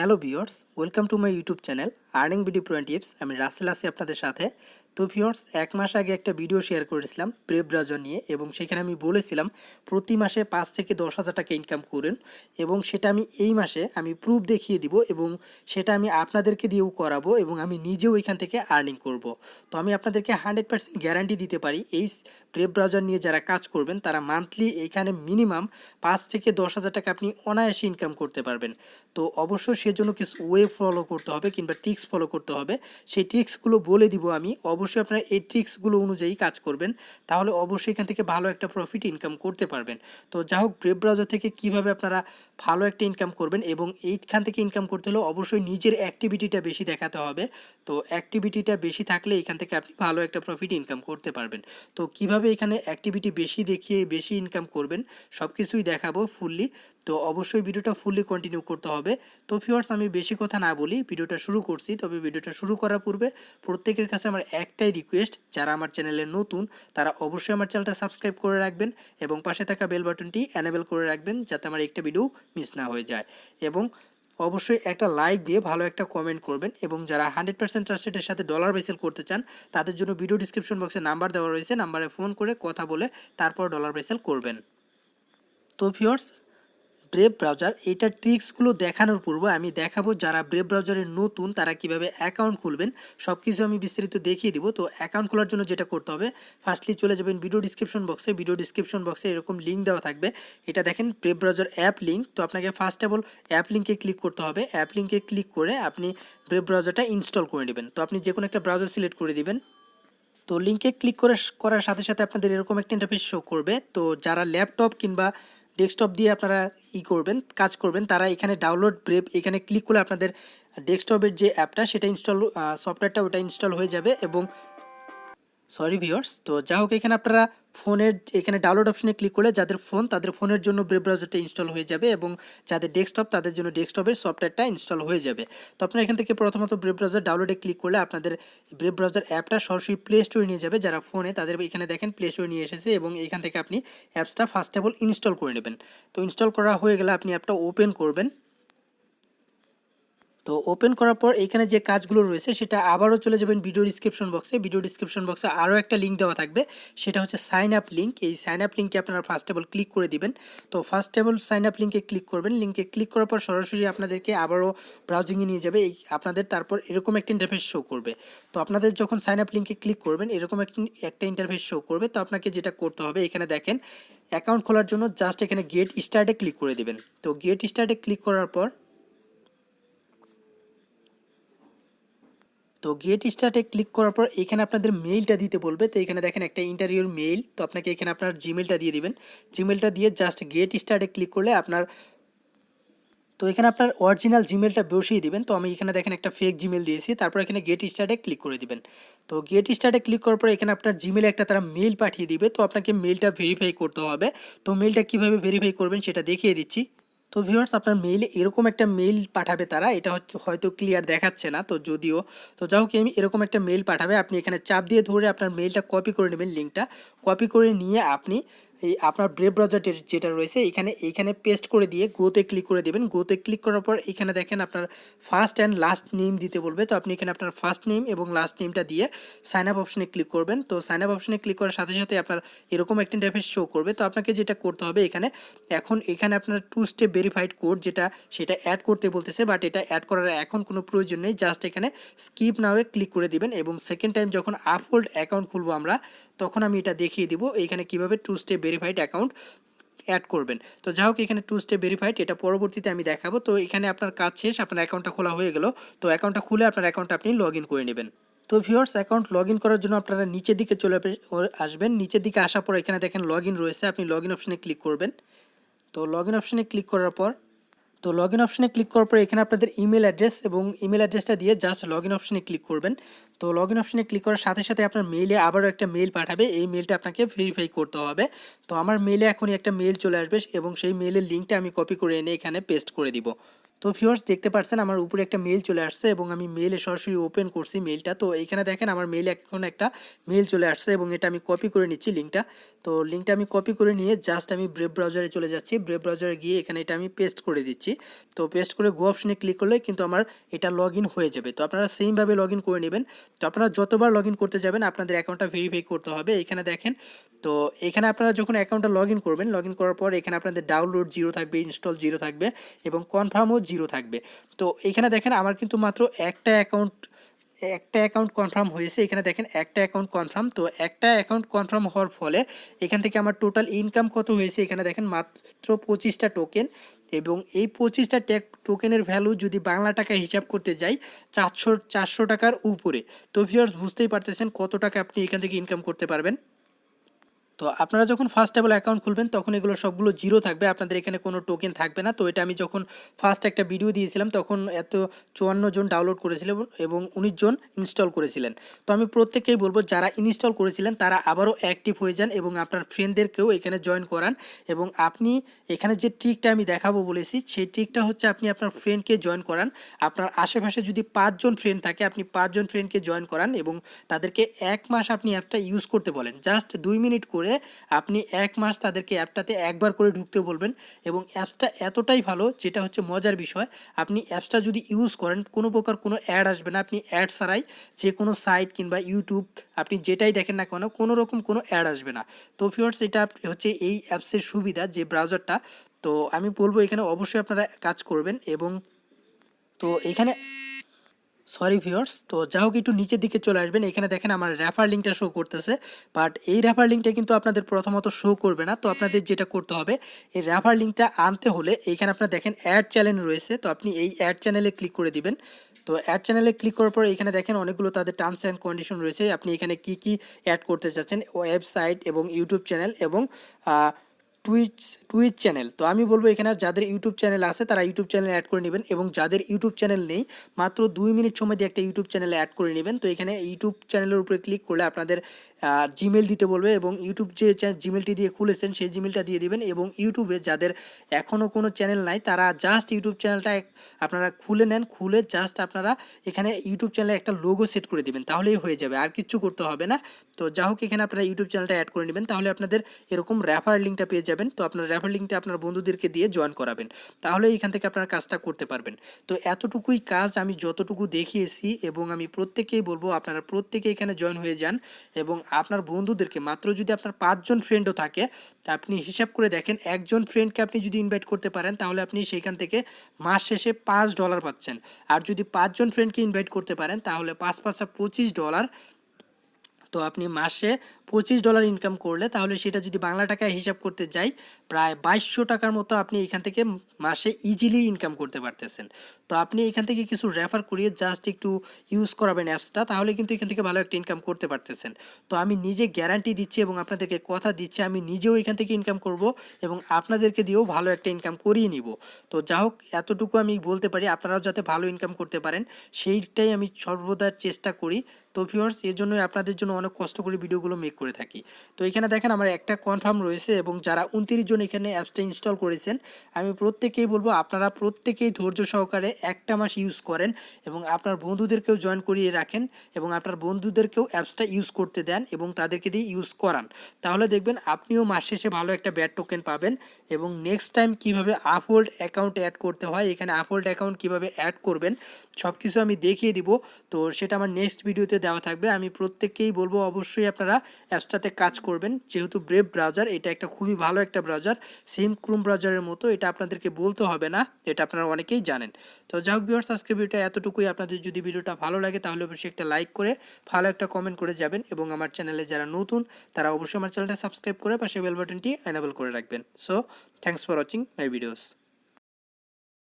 Hello viewers welcome to my YouTube channel. Earning video pro tips আমি রাসেল আছি আপনাদের সাথে। তো ভিওর্স এক মাস আগে একটা ভিডিও শেয়ার করেছিলাম প্রেপ ব্রাউজার নিয়ে, এবং সেখানে আমি বলেছিলাম, প্রতি মাসে পাঁচ থেকে দশ হাজার টাকা ইনকাম করেন, এবং সেটা আমি এই মাসে আমি প্রুফ দেখিয়ে দিব, এবং সেটা আমি আপনাদেরকে দিয়েও করাবো, এবং আমি নিজেও এখান থেকে আর্নিং করব। তো আমি আপনাদেরকে হান্ড্রেড পার্সেন্ট গ্যারান্টি দিতে পারি, এই প্রেপ ব্রাউজার নিয়ে যারা কাজ করবেন, তারা মান্থলি এখানে মিনিমাম পাঁচ থেকে দশ হাজার টাকা আপনি অনায়াসে ইনকাম করতে পারবেন। তো অবশ্যই সেজন্য কিছু ওয়ে ফলো করতে হবে, কিংবা ট্রিক্স ফলো করতে হবে। সেই ট্রিক্সগুলো বলে দিব আমি। অবশ্যই আপনারা এই ট্রিক্সগুলো অনুযায়ী কাজ করবেন। তাহলে অবশ্যই এখান থেকে ভালো একটা প্রফিট ইনকাম করতে পারবেন। তো যা হোক ব্রাউজার থেকে কীভাবে আপনারা ভালো একটা ইনকাম করবেন এবং এইখান থেকে ইনকাম করতে হলে অবশ্যই নিজের অ্যাক্টিভিটিটা বেশি দেখাতে হবে। তো অ্যাক্টিভিটিটা বেশি থাকলে এখান থেকে আপনি ভালো একটা প্রফিট ইনকাম করতে পারবেন। তো কীভাবে এখানে অ্যাক্টিভিটি বেশি দেখিয়ে বেশি ইনকাম করবেন সব কিছুই দেখাবো ফুললি তো অবশ্যই ভিডিওটা ফুললি কন্টিনিউ করতে হবে। তো ফিওয়ার্স আমি বেশি কথা না বলি, ভিডিওটা শুরু করছি। তবে ভিডিওটা শুরু করার পূর্বে প্রত্যেকের কাছে আমার একটাই রিকোয়েস্ট যারা আমার চ্যানেলে নতুন, তারা অবশ্যই আমার চ্যানেলটা সাবস্ক্রাইব করে রাখবেন এবং পাশে থাকা বেল বাটনটি অ্যানেবেল করে রাখবেন, যাতে আমার একটা ভিডিও মিস না হয়ে যায়। এবং অবশ্যই একটা লাইক দিয়ে ভালো একটা কমেন্ট করবেন এবং যারা হান্ড্রেড পার্সেন্ট ট্রাস্টেডের সাথে ডলার বেসেল করতে চান, তাদের জন্য ভিডিও ডিসক্রিপশন বক্সে নাম্বার দেওয়া রয়েছে। নাম্বারে ফোন করে কথা বলে তারপর ডলার বেসেল করবেন। তো ভিওর্স ব্রেভ ব্রাউজার এইটার ট্রিক্সগুলো দেখানোর পূর্বে আমি দেখাবো যারা ব্রেভ ব্রাউজারের নতুন, তারা কীভাবে অ্যাকাউন্ট খুলবেন সব কিছু আমি বিস্তারিত দেখিয়ে দিব। তো অ্যাকাউন্ট খোলার জন্য যেটা করতে হবে ফার্স্টলি চলে যাবেন ভিডিও ডিসক্রিপশন বক্সে ভিডিও ডিসক্রিপশন বক্সে এরকম লিঙ্ক দেওয়া থাকবে। এটা দেখেন ব্রেভ ব্রাউজার অ্যাপ লিঙ্ক তো আপনাকে ফার্স্ট অফ অল অ্যাপ লিঙ্কে ক্লিক করতে হবে। অ্যাপ লিঙ্কে ক্লিক করে আপনি ব্রেভ ব্রাউজারটা ইনস্টল করে নেবেন। তো আপনি যে কোনো একটা ব্রাউজার সিলেক্ট করে দিবেন। তো লিঙ্কে ক্লিক করে করার সাথে সাথে আপনাদের এরকম একটা ইন্টারফেস শো করবে। তো যারা ল্যাপটপ কিংবা ডেস্কটপ দিয়ে আপনারা ই করবেন, কাজ করবেন, তারা এখানে ডাউনলোড ব্রেভ এখানে ক্লিক করলে আপনাদের ডেস্কটপের যে অ্যাপটা সেটা ইনস্টল সফটওয়্যারটা ওটা ইনস্টল হয়ে যাবে এবং সরি ভিওর্স তো যা হোক, এখানে আপনারা ফোনের এখানে ডাউনলোড অপশনে ক্লিক করলে যাদের ফোন, তাদের ফোনের জন্য ব্রেভ ব্রাউজারটা ইনস্টল হয়ে যাবে এবং যাদের ডেস্কটপ, তাদের জন্য ডেস্কটপের সফটওয়্যারটা ইনস্টল হয়ে যাবে। তো আপনারা এখান থেকে প্রথমত ব্রেভ ব্রাউজার ডাউনলোডে ক্লিক করলে আপনাদের ব্রেভ ব্রাউজার অ্যাপটা সরাসরি প্লে স্টোরে নিয়ে যাবে। যারা ফোনে, তাদের এখানে দেখেন প্লে স্টোরে নিয়ে এসেছে এবং এখান থেকে আপনি অ্যাপসটা ফার্স্ট অফ অল ইনস্টল করে নেবেন। তো ইনস্টল করা হয়ে গেলে আপনি অ্যাপটা ওপেন করবেন। তো ওপেন করার পর এখানে যে কাজগুলো রয়েছে, সেটা আবারও চলে যাবেন ভিডিও ডিসক্রিপশন বক্সে ভিডিও ডিসক্রিপশন বক্সে আরও একটা লিঙ্ক দেওয়া থাকবে। সেটা হচ্ছে সাইন আপ লিঙ্ক এই সাইন আপ লিঙ্কে আপনারা ফার্স্ট অফ ক্লিক করে দিবেন। তো first of all sign up লিঙ্কে ক্লিক করবেন। লিঙ্কে ক্লিক করার পর সরাসরি আপনাদেরকে আবারও ব্রাউজিংয়ে নিয়ে যাবে। এই আপনাদের তারপর এরকম একটা ইন্টারফেস শো করবে। তো আপনাদের যখন সাইন আপ লিঙ্কে ক্লিক করবেন, এরকম একটি একটা ইন্টারফেস শো করবে। তো আপনাকে যেটা করতে হবে, এখানে দেখেন অ্যাকাউন্ট খোলার জন্য জাস্ট এখানে গেট স্টার্টে ক্লিক করে দিবেন। তো গেট স্টার্টে ক্লিক করার পর তো গেট স্টার্টে ক্লিক করার পর এখানে আপনাদের মেইলটা দিতে বলবে। তো এখানে দেখেন একটা ইন্টারভিউর মেইল তো আপনাকে এখানে আপনার জিমেলটা দিয়ে দিবেন। জিমেলটা দিয়ে জাস্ট গেট স্টার্টে ক্লিক করলে আপনার, তো এখানে আপনার অরিজিনাল জিমেলটা বসিয়ে দিবেন। তো আমি এখানে দেখেন একটা ফেক জিমেল দিয়েছি, তারপর এখানে গেট স্টার্টে ক্লিক করে দিবেন। তো গেট স্টার্টে ক্লিক করার পর এখানে আপনার জিমেলে একটা তারা মেল পাঠিয়ে দিবে। তো আপনাকে মেলটা ভেরিফাই করতে হবে। তো মেলটা কীভাবে ভেরিফাই করবেন সেটা দেখিয়ে দিচ্ছি। তো ভিউয়ার্স আপনার মেইলে এরকম একটা মেইল পাঠাবে তারা, এটা হচ্ছে, হয়তো ক্লিয়ার দেখাচ্ছে না, তো যদিও, তো যাই হোক আমি এরকম একটা মেইল পাঠাবে, আপনি এখানে চাপ দিয়ে ধরে আপনার মেইলটা কপি করে নেবেন লিঙ্কটা কপি করে নিয়ে আপনি এই আপনার ব্রেভ ব্রাউজার যেটা রয়েছে, এখানে এইখানে পেস্ট করে দিয়ে গোতে ক্লিক করে দেবেন। গোতে ক্লিক করার পর এখানে দেখেন আপনার ফার্স্ট অ্যান্ড লাস্ট নেম দিতে বলবে। তো আপনি এখানে আপনার ফার্স্ট নেম এবং লাস্ট নেমটা দিয়ে সাইন আপ অপশনে ক্লিক করবেন। তো সাইন আপ অপশনে ক্লিক করার সাথে সাথে আপনার এরকম একটা ইন্টারফেস শো করবে। তো আপনাকে যেটা করতে হবে এখানে, এখন এখানে আপনার টু স্টেপ ভেরিফাইড কোড যেটা সেটা অ্যাড করতে বলতেছে বাট এটা অ্যাড করার এখন কোনো প্রয়োজন নেই। জাস্ট এখানে স্কিপ নাওয়ে ক্লিক করে দিবেন এবং সেকেন্ড টাইম যখন আপহোল্ড অ্যাকাউন্ট খুলবো আমরা তখন আমি এটা দেখিয়ে দিব এইখানে কীভাবে two step verified account add করবেন। তো যাই হোক এখানে টু স্টেপ ভেরিফাইড এটা পরবর্তীতে আমি দেখাবো। তো এখানে আপনার কাজ শেষ, আপনার অ্যাকাউন্টটা খোলা হয়ে গেল। তো অ্যাকাউন্টটা খুলে আপনার অ্যাকাউন্টটা আপনি লগ ইন করে নেবেন। তো ভিউয়ার্স অ্যাকাউন্ট লগ ইন করার জন্য আপনারা নিচের দিকে চলে আসবেন। নিচের দিকে আসার পর এখানে দেখেন লগ ইন রয়েছে। আপনি লগ ইন অপশানে ক্লিক করবেন। তো লগ ইন অপশানে ক্লিক করার পর তো লগ ইন অপশানে ক্লিক করার পরে এখানে আপনাদের ইমেল অ্যাড্রেস এবং ইমেল অ্যাড্রেসটা দিয়ে জাস্ট লগ ইন অপশানে ক্লিক করবেন। তো লগ ইন অপশানে ক্লিক করার সাথে সাথে আপনার মেইলে আবারও একটা মেল পাঠাবে। এই মেইলটা আপনাকে ভেরিফাই করতে হবে। তো আমার মেইলে এখনই একটা মেল চলে আসবে এবং সেই মেইলের লিঙ্কটা আমি কপি করে এনে এখানে পেস্ট করে দিব। তো ভিউয়ার্স দেখতে পাচ্ছেন আমার উপরে একটা মেল চলে আসছে এবং আমি মেলে সরাসরি ওপেন করছি মেলটা তো এইখানে দেখেন আমার মেল এখন একটা মেল চলে আসছে এবং এটা আমি কপি করে নিচ্ছি লিঙ্কটা তো লিঙ্কটা আমি কপি করে নিয়ে জাস্ট আমি ব্রেভ ব্রাউজারে চলে যাচ্ছি। ব্রেভ ব্রাউজারে গিয়ে এখানে এটা আমি পেস্ট করে দিচ্ছি। তো পেস্ট করে গো অপশনে ক্লিক করলে কিন্তু আমার এটা লগ হয়ে যাবে। তো আপনারা সেমভাবে লগ করে নেবেন। তো আপনারা যতবার লগ করতে যাবেন, আপনাদের অ্যাকাউন্টটা ভেরিফাই করতে হবে। এখানে দেখেন, তো এখানে আপনারা যখন অ্যাকাউন্টটা লগ করবেন লগ করার পর এখানে আপনাদের ডাউনলোড জিরো থাকবে ইনস্টল জিরো থাকবে এবং কনফার্মও জিরো থাকবে। তো এখানে দেখেন আমার কিন্তু মাত্র একটা অ্যাকাউন্ট একটা অ্যাকাউন্ট কনফার্ম হয়েছে। এখানে দেখেন একটা অ্যাকাউন্ট কনফার্ম তো একটা অ্যাকাউন্ট কনফার্ম হওয়ার ফলে এখান থেকে আমার টোটাল ইনকাম কত হয়েছে? এখানে দেখেন মাত্র পঁচিশটা টোকেন এবং এই পঁচিশটা ট্যাক টোকেনের ভ্যালু যদি বাংলা টাকা হিসাব করতে যাই, চারশো চারশো টাকার উপরে। তো ভিউয়ার্স বুঝতেই পারতেছেন কত টাকা আপনি এখান থেকে ইনকাম করতে পারবেন। তো আপনারা যখন ফার্স্ট টেবল অ্যাকাউন্ট খুলবেন, তখন এগুলো সবগুলো জিরো থাকবে। আপনাদের এখানে কোনো টোকেন থাকবে না। তো এটা আমি যখন ফার্স্ট একটা ভিডিও দিয়েছিলাম, তখন এত চুয়ান্ন জন ডাউনলোড করেছিলেন এবং উনিশ জন ইনস্টল করেছিলেন। তো আমি প্রত্যেককেই বলব, যারা ইনস্টল করেছিলেন, তারা আবারও অ্যাক্টিভ হয়ে যান এবং আপনার ফ্রেন্ডদেরকেও এখানে জয়েন করান। এবং আপনি এখানে যে ট্রিকটা আমি দেখাবো বলেছি, সেই ট্রিকটা হচ্ছে আপনি আপনার ফ্রেন্ডকে জয়েন করান। আপনার আশেপাশে যদি পাঁচজন ফ্রেন্ড থাকে, আপনি পাঁচজন ফ্রেন্ডকে জয়েন করান এবং তাদেরকে এক মাস আপনি অ্যাপটা ইউজ করতে বলেন। জাস্ট দুই মিনিট করে আপনি এক মাস তাদেরকে অ্যাপটাতে একবার করে ঢুকতে বলবেন এবং অ্যাপসটা এতটাই ভালো যেটা হচ্ছে মজার বিষয়। আপনি অ্যাপসটা যদি ইউজ করেন, কোনো প্রকার কোনো অ্যাড আসবে না। আপনি অ্যাড ছাড়াই যে কোনো সাইট কিংবা ইউটিউব আপনি যেটাই দেখেন না কেন, কোনো রকম কোনো অ্যাড আসবে না। তো ফিওর্স এটা হচ্ছে এই অ্যাপসের সুবিধা যে ব্রাউজারটা তো আমি বলব এখানে অবশ্যই আপনারা কাজ করবেন এবং তো এখানে সরি ভিউয়ার্স তো যা হোক, একটু নিচের দিকে চলে আসবেন। এখানে দেখেন আমার র্যাফার লিঙ্কটা শো করতেছে। বাট এই র্যাফার লিঙ্কটা কিন্তু আপনাদের প্রথমত শো করবে না। তো আপনাদের যেটা করতে হবে, এই র্যাফার লিঙ্কটা আনতে হলে এইখানে আপনারা দেখেন অ্যাড চ্যানেল রয়েছে। তো আপনি এই অ্যাড চ্যানেলে ক্লিক করে দিবেন। তো অ্যাড চ্যানেলে ক্লিক করার পর এখানে দেখেন অনেকগুলো তাদের টার্মস অ্যান্ড কন্ডিশন রয়েছে। আপনি এখানে কি কি অ্যাড করতে চাচ্ছেন ওয়েবসাইট এবং ইউটিউব চ্যানেল এবং টুইচ টুইচ চ্যানেল তো আমি বলব এখানে যাদের ইউটিউব চ্যানেল আছে, তারা ইউটিউব চ্যানেল অ্যাড করে নেবেন এবং যাদের ইউটিউব চ্যানেল নেই, মাত্র দুই মিনিট সময় দিয়ে একটা ইউটিউব চ্যানেলে অ্যাড করে নেবেন। তো এখানে ইউটিউব চ্যানেলের উপরে ক্লিক করলে আপনাদের জিমেল দিতে বলবে এবং ইউটিউব যে জিমেলটি দিয়ে খুলেছেন, সেই জিমেলটা দিয়ে দিবেন এবং ইউটিউবে যাদের এখনও কোনো চ্যানেল নাই, তারা জাস্ট ইউটিউব চ্যানেলটা আপনারা খুলে নেন, খুলে জাস্ট আপনারা এখানে ইউটিউব চ্যানেলে একটা লোগো সেট করে দিবেন, তাহলেই হয়ে যাবে, আর কিচ্ছু করতে হবে না। তো যা হোক, এখানে আপনারা ইউটিউব চ্যানেলটা অ্যাড করে নেবেন, তাহলে আপনাদের এরকম র্যাফার লিঙ্কটা পেয়ে যাবেন। তো আপনার র্যাফার লিঙ্কটা আপনার বন্ধুদেরকে দিয়ে জয়েন করাবেন। তাহলে এখান থেকে আপনার কাজটা করতে পারবেন। তো এতটুকুই কাজ আমি যতটুকু দেখিয়েছি এবং আমি প্রত্যেকেই বলব, আপনারা প্রত্যেকে এখানে জয়েন হয়ে যান এবং আপনার বন্ধুদেরকে মাত্র যদি আপনার পাঁচজন ফ্রেন্ডও থাকে আপনি হিসাব করে দেখেন, একজন ফ্রেন্ডকে আপনি যদি ইনভাইট করতে পারেন, তাহলে আপনি সেইখান থেকে মাস শেষে পাঁচ ডলার পাচ্ছেন। আর যদি পাঁচজন ফ্রেন্ডকে ইনভাইট করতে পারেন, তাহলে পাঁচ পাঁচটা পঁচিশ ডলার তো আপনি মাসে পঁচিশ ডলার ইনকাম করলে তাহলে সেটা যদি বাংলা টাকায় হিসাব করতে যাই, প্রায় বাইশশো টাকার মতো আপনি এখান থেকে মাসে ইজিলি ইনকাম করতে পারতেছেন। তো আপনি এখান থেকে কিছু রেফার করিয়ে জাস্ট একটু ইউজ করাবেন অ্যাপসটা তাহলে কিন্তু এখান থেকে ভালো একটা ইনকাম করতে পারতেছেন। তো আমি নিজে গ্যারান্টি দিচ্ছি এবং আপনাদেরকে কথা দিচ্ছি, আমি নিজেও এখান থেকে ইনকাম করব এবং আপনাদেরকে দিয়েও ভালো একটা ইনকাম করিয়ে নিব। তো যা হোক এতটুকু আমি বলতে পারি, আপনারাও যাতে ভালো ইনকাম করতে পারেন, সেইটাই আমি সর্বদা চেষ্টা করি। তো ভিউয়ার্স এর জন্যই আপনাদের জন্য অনেক কষ্ট করে ভিডিওগুলো মেক করে থাকি। তো এখানে দেখেন আমার একটা কনফার্ম রয়েছে এবং যারা উনত্রিশ জন এখানে অ্যাপসটা ইনস্টল করেছেন, আমি প্রত্যেকেই বলব আপনারা প্রত্যেকেই ধৈর্য সহকারে একটা মাস ইউজ করেন এবং আপনার বন্ধুদেরকেও জয়েন করিয়ে রাখেন এবং আপনার বন্ধুদেরকেও অ্যাপসটা ইউজ করতে দেন এবং তাদেরকে দিয়ে ইউজ করান। তাহলে দেখবেন আপনিও মাস শেষে ভালো একটা ব্যাড টোকেন পাবেন এবং নেক্সট টাইম কীভাবে আপহোল্ড অ্যাকাউন্ট অ্যাড করতে হয়, এখানে আপহোল্ড অ্যাকাউন্ট কীভাবে অ্যাড করবেন সব কিছু আমি দেখিয়ে দিব। তো সেটা আমার নেক্সট ভিডিওতে দেওয়া থাকবে। আমি প্রত্যেককেই বলব, অবশ্যই আপনারা অ্যাপসটাতে কাজ করবেন। যেহেতু ব্রেভ ব্রাউজার এটা একটা খুবই ভালো একটা ব্রাউজার সেম ক্রোম ব্রাউজারের মতো, এটা আপনাদেরকে বলতে হবে না, এটা আপনারা অনেকেই জানেন। তো যাই হোক ভিউয়ার্স আজকে ভিডিওটা এতটুকুই। আপনাদের যদি ভিডিওটা ভালো লাগে, তাহলে অবশ্যই একটা লাইক করে, ভালো একটা কমেন্ট করে যাবেন। এবং আমার চ্যানেলে যারা নতুন, তারা অবশ্যই আমার চ্যানেলটা সাবস্ক্রাইব করে পাশে বেল বাটনটি এনাবেল করে রাখবেন। So thanks for watching my videos